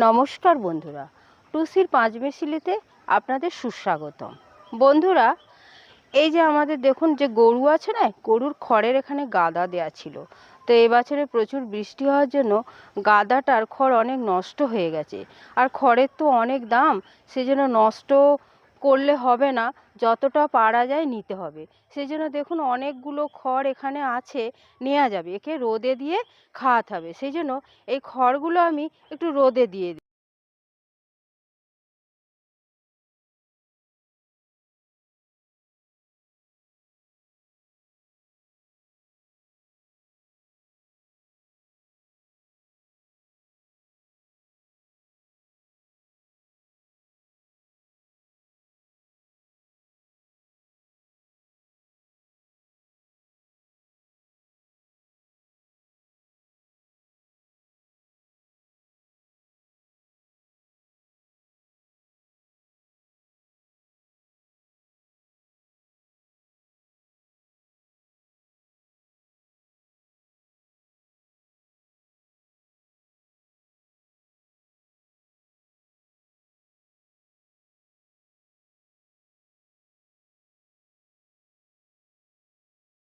নমস্কার বন্ধুরা, টুসির পাঁচ পাঁচমেশিলিতে আপনাদের সুস্বাগতম। বন্ধুরা, এই যে আমাদের দেখুন যে গরু আছে না, গরুর খড়ের এখানে গাদা দেয়া ছিল। তো এবছরে প্রচুর বৃষ্টি হওয়ার জন্য গাদাটার খড় অনেক নষ্ট হয়ে গেছে। আর খড়ের তো অনেক দাম, সেজন্য নষ্ট করলে হবে না, যতটা পারা যায় নিতে হবে। সেই জন্য দেখুন অনেকগুলো খড় এখানে আছে নেওয়া যাবে। একে রোদে দিয়ে খাওয়াতে হবে। সেই জন্য এই খড়গুলো আমি একটু রোদে দিয়ে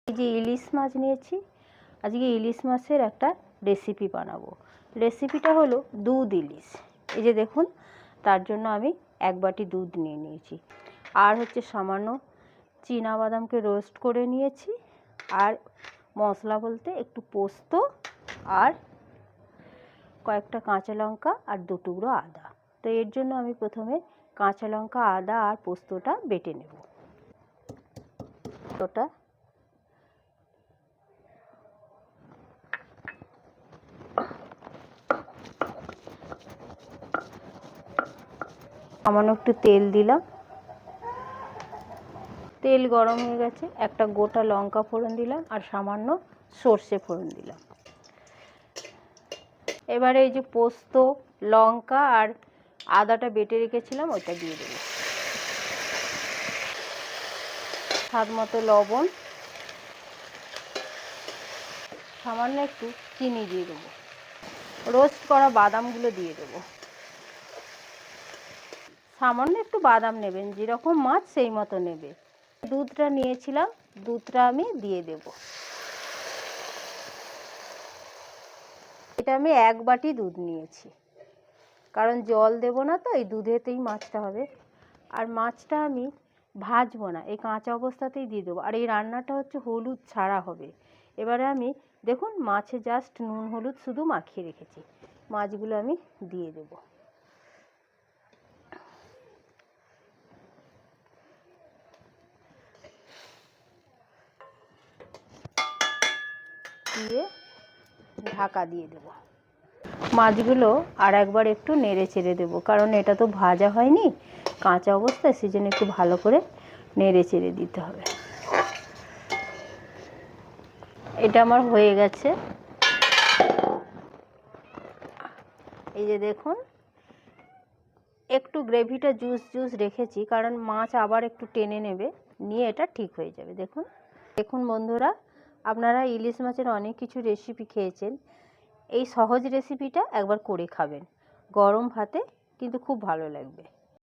এই যে ইলিশ মাছ নিয়েছি, আজকে ইলিশ মাছের একটা রেসিপি বানাবো। রেসিপিটা হলো দুধ ইলিশ। এই যে দেখুন, তার জন্য আমি এক বাটি দুধ নিয়ে নিয়েছি। আর হচ্ছে সামান্য বাদামকে রোস্ট করে নিয়েছি। আর মশলা বলতে একটু পোস্ত আর কয়েকটা কাঁচা লঙ্কা আর দু টুকরো আদা। তো এর জন্য আমি প্রথমে কাঁচা লঙ্কা, আদা আর পোস্তটা বেটে নেব। ওটা সামান্য একটু তেল দিলাম। তেল গরম হয়ে গেছে, একটা গোটা লঙ্কা ফোড়ন দিলাম আর সামান্য সর্ষে ফোড়ন দিলাম। এবারে এই যে পোস্ত, লঙ্কা আর আদাটা বেটে রেখেছিলাম, ওইটা দিয়ে দেবো। স্বাদ মতো লবণ। সামান্য একটু চিনি দিয়ে দেবো। রোস্ট করা বাদামগুলো দিয়ে দেবো। সামান্য একটু বাদাম নেবেন, যেরকম মাছ সেই মতো নেবে। দুধটা নিয়েছিলাম, দুধটা আমি দিয়ে দেব। এটা আমি এক বাটি দুধ নিয়েছি। কারণ জল দেব না তো, এই দুধেতেই মাছটা হবে। আর মাছটা আমি ভাজবো না, এই কাঁচা অবস্থাতেই দিয়ে দেবো। আর এই রান্নাটা হচ্ছে হলুদ ছাড়া হবে। এবারে আমি, দেখুন, মাছে জাস্ট নুন, হলুদ শুধু মাখিয়ে রেখেছি। মাছগুলো আমি দিয়ে দেবো। দিয়ে ঢাকা দিয়ে দেবো। মাছগুলো আর একবার একটু নেড়ে চেড়ে দেবো, কারণ এটা তো ভাজা হয়নি। কাঁচা অবস্থায় সেজন্য একটু ভালো করে নেড়ে চেড়ে দিতে হবে। এটা আমার হয়ে গেছে। এই যে দেখুন, একটু গ্রেভিটা জুস জুস রেখেছি, কারণ মাছ আবার একটু টেনে নেবে, নিয়ে এটা ঠিক হয়ে যাবে। দেখুন দেখুন বন্ধুরা আপনারা ইলিশ মাছের অনেক কিছু রেসিপি খেয়েছেন। এই সহজ রেসিপিটা একবার করে খাবেন। গরম ভাতে কিন্তু খুব ভালো লাগবে।